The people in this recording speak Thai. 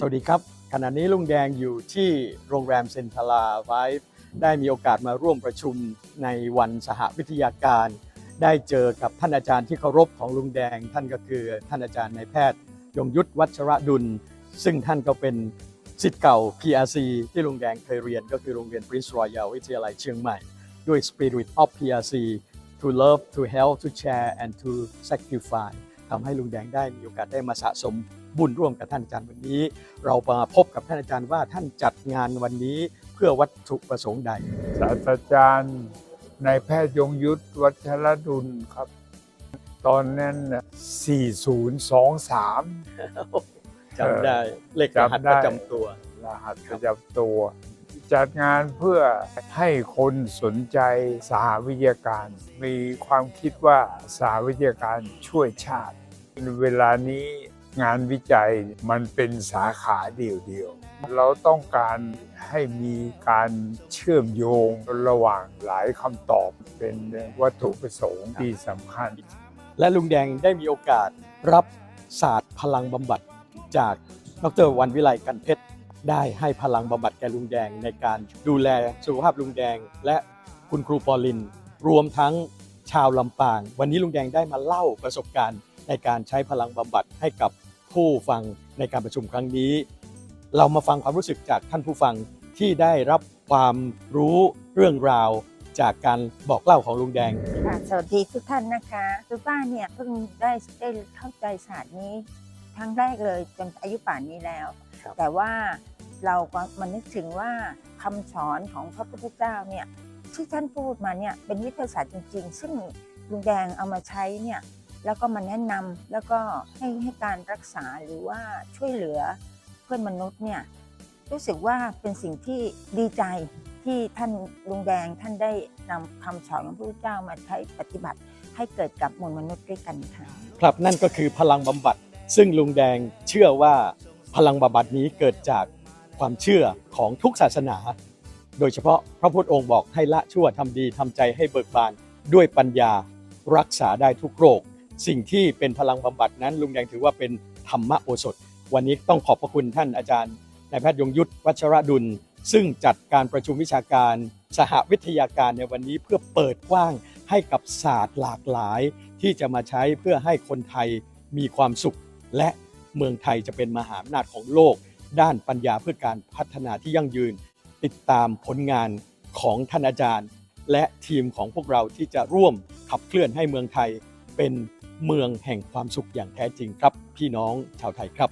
สวัสดีครับ ขณะนี้ลุงแดงอยู่ที่โรงแรมเซนทาราไวฟ์ได้มีโอกาสมาร่วมประชุมในวันสหวิทยาการ ได้เจอกับท่านอาจารย์ที่เคารพของลุงแดง ท่านก็คือท่านอาจารย์นายแพทย์ยงยุทธวัชระดุล ซึ่งท่านก็เป็นสิทธิ์เก่า PRC ที่ลุงแดงเคยเรียนก็คือโรงเรียน Prince Royal วิทยาลัยเชียงใหม่ ด้วย Spirit of PRC to love to help to share and to sacrifice ทำให้ลุงแดงได้มีโอกาสได้มาสะสมบุญร่วมกับท่านอาจารย์วันนี้ เรามาพบกับท่านอาจารย์ว่าท่านจัดงานวันนี้เพื่อวัตถุประสงค์ใด ศาสตราจารย์นายแพทย์ยงยุทธวัชรดุลครับ ตอนนั้นน่ะ4023จำได้เลขรหัสจำได้ประจำตัว รหัสประจำตัว จัดงานเพื่อให้คนสนใจสหวิทยาการ มีความคิดว่าสหวิทยาการช่วยชาติ เวลานี้งานวิจัยมันเป็นสาขาเดียวๆ เราต้องการให้มีการเชื่อมโยงระหว่างหลายคำตอบเป็นวัตถุประสงค์ที่สำคัญ และลุงแดงได้มีโอกาสรับศาสตร์พลังบำบัดจากดรวันวิไลกันเพชรได้ให้พลังบำบัดแก่ลุงแดงในการดูแลสุขภาพลุงแดง และคุณครูปอลิน รวมทั้งชาวลำปาง วันนี้ลุงแดงได้มาเล่าประสบการณ์ ในการใช้พลังบำบัดให้กับผู้ฟังในการประชุมครั้งนี้ เรามาฟังความรู้สึกจากท่านผู้ฟังที่ได้รับความรู้เรื่องราวจากการบอกเล่าของลุงแดงค่ะสวัสดีทุกท่านนะคะคือป้าเนี่ยเพิ่งได้ได้เข้าใจศาสตร์นี้ครั้งแรกเลยจนอายุป่านนี้แล้วครับแต่ว่าเราก็มานึกถึงว่าคำสอนของพระพุทธเจ้าเนี่ยที่ท่านพูดมาเนี่ยเป็นวิทยาศาสตร์จริง ๆ ซึ่งลุงแดงเอามาใช้เนี่ย แล้วก็มาแนะนำแล้วก็ให้ให้การรักษาหรือว่าช่วยเหลือเพื่อนมนุษย์เนี่ยรู้สึกว่าเป็นสิ่งที่ดีใจที่ท่านลุงแดงท่านได้นำคำสอนของพระพุทธเจ้ามาใช้ปฏิบัติให้เกิดกับมวลมนุษย์ด้วยกันค่ะครับนั่นก็คือพลังบำบัด ซึ่งลุงแดงเชื่อว่าพลังบำบัดนี้เกิดจากความเชื่อของทุกศาสนา โดยเฉพาะพระพุทธองค์บอกให้ละชั่วทำดีทำใจให้เบิกบานด้วยปัญญารักษาได้ทุกโรค สิ่งที่เป็นพลังบำบัดนั้น ลุงแดงถือว่าเป็นธรรมโอสถ วันนี้ต้องขอบพระคุณท่านอาจารย์นายแพทย์ยงยุทธวัชรดุล ซึ่งจัดการประชุมวิชาการ สหวิทยาการในวันนี้เพื่อเปิดกว้างให้กับศาสตร์หลากหลาย ที่จะมาใช้เพื่อให้คนไทยมีความสุข และเมืองไทยจะเป็นมหาอำนาจของโลก ด้านปัญญาเพื่อการพัฒนาที่ยั่งยืน ติดตามผลงานของท่านอาจารย์ และทีมของพวกเราที่จะร่วมขับเคลื่อนให้เมืองไทยเป็น เมืองแห่งความสุขอย่างแท้จริงครับ พี่น้องชาวไทยครับ